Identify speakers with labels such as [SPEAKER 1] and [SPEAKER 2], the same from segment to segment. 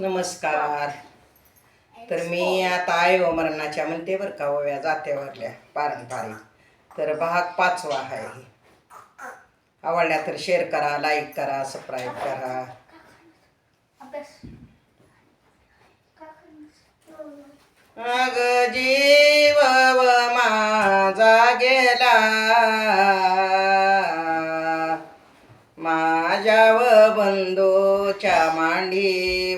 [SPEAKER 1] नमस्कार. तर मी आता आहे मरणाच्या म्हणते बरं का ओव्या जात्यावरल्या पारंपरिक. तर भाग पाचवा आहे. आवडल्या तर शेअर करा लाईक करा सबस्क्राईब करा. अग जीव माझा गेला. माझ्या व बंधूच्या मांडी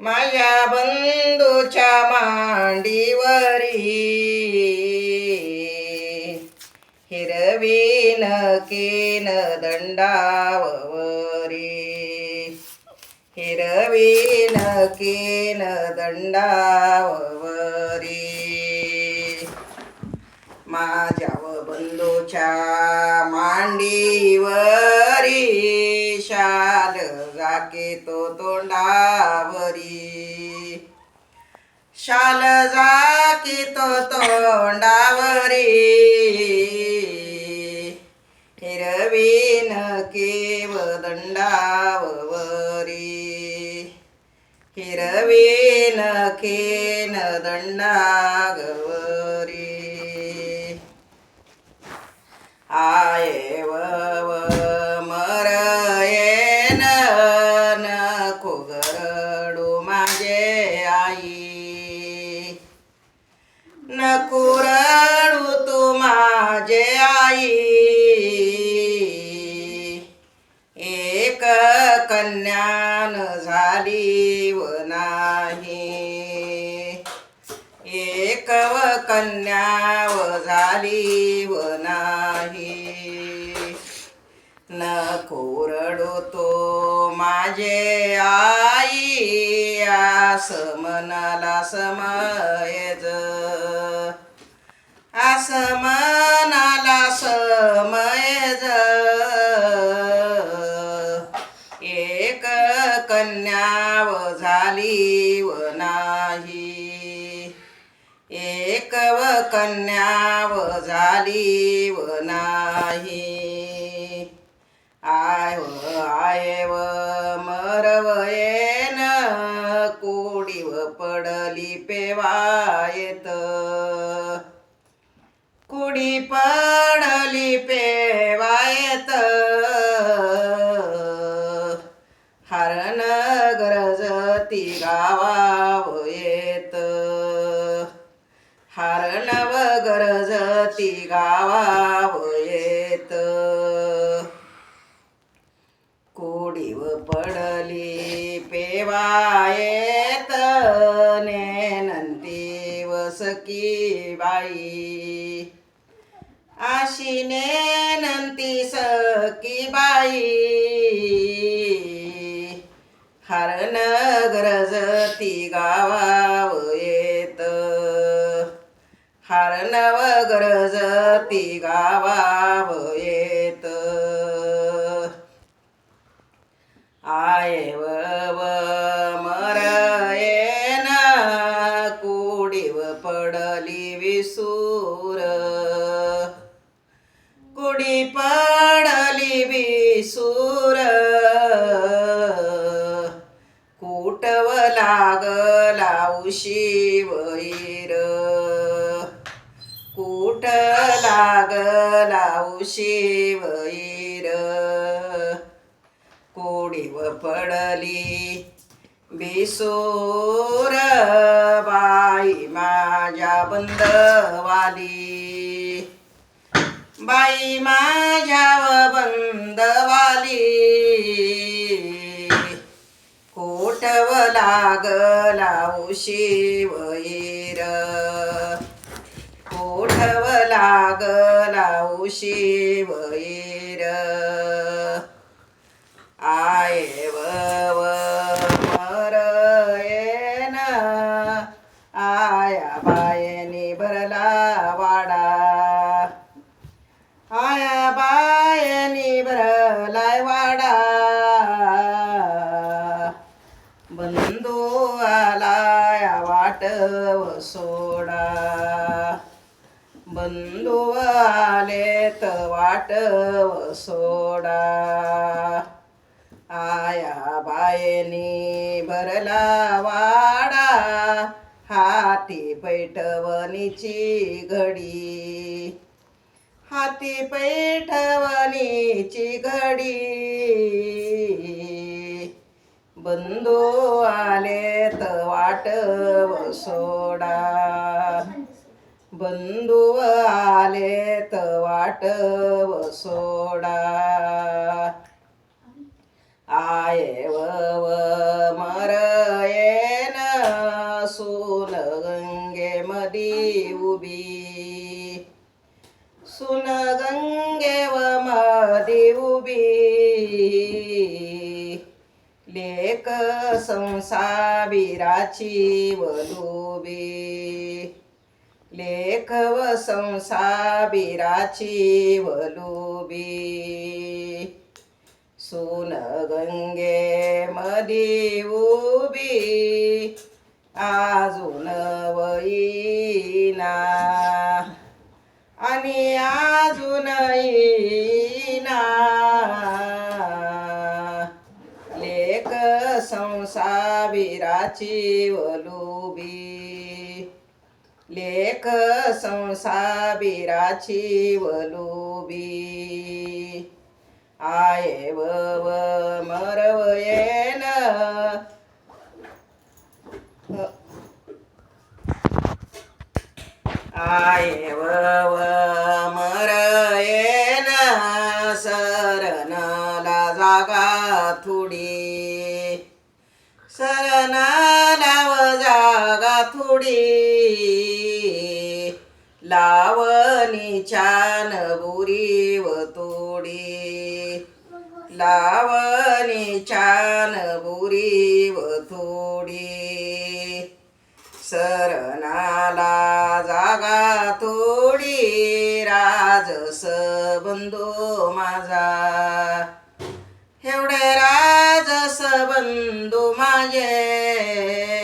[SPEAKER 1] माझ्या बंधूच्या मांडीवरी. हिरवीन केन दंडावरी. हिरवीन केन दंडावरी. माझ्या व बंधूच्या मांडीवरी शाल टाके तो तोंडावरी. शाल जाके तो तोंडावरी. हिरवीन केव दंडावरी. Heroine Kane दंडागवरी. आय व व मर कव व कन्या व झाली व नाही. न कोरडो तो माझे आई आस मनाला समयज. आस कन्याव झाली व नाही. आय व आय व मरवयेन कोडीव पडली पेवायत. कुडी पडली पेवायत. ती गावा येत कोडीव पडली पेवायत. नेनंती वसकी बाई. आशिने नेनंती सकी बाई. हरण गरजती गावा हार नव गरज ती गावाव येत. आये व मर येन कुडीव पडली विसूर. कुडी पडली विसूर. लागला कोडीव पडली बिसोर बाई माझ्या बंदवाली. बाई माझ्या बंदवाली. कोटव लागला उशिवैर कोठव शिवैर उशिवैर आये व येन। आया बायनी भरला वाडा। आया बायनी भरलाय वाडा। बंधू आलाया वाटव सोडा। बंधू आलेत वाटव सोडा. आया बाया बायेनी भरला वाडा. हाती पैठवणीची घडी. हाती पैठवणीची घडी. बंधू आलेत वाटव सोडा. बंधू आलेत वाटव सोडा. आये व मर येन सुन गंगे मदी उभी. सुन गंगे व मदी उभी. लेक संसाबिराची वलुबी लेखव व संसाबिराची वलुबी. सुन गंगे मदी उबी. आजून वईना. आणि अजून येईना. लेख संसाबिराची वलू लेख संसाबिराची वलुबी. आये व मरवयेन. आये व लावणी छान बुरी व तोडी. लावणी छान बुरी व थोडी सरनाला जागा थोडी राजस बंधू माझा. एवढे राजस बंधू माझे.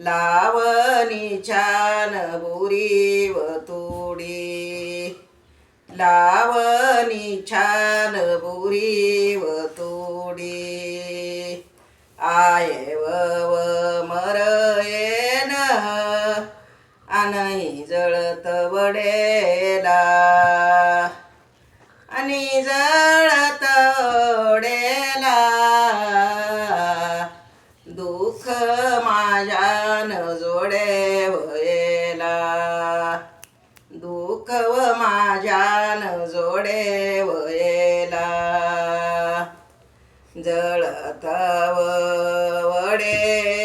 [SPEAKER 1] लावणी छान बुरी व तुडी. लावणी छान बुरी व तुडी. आय व मर येन आणि जळत वडेला. आणि जळत जळत वडेला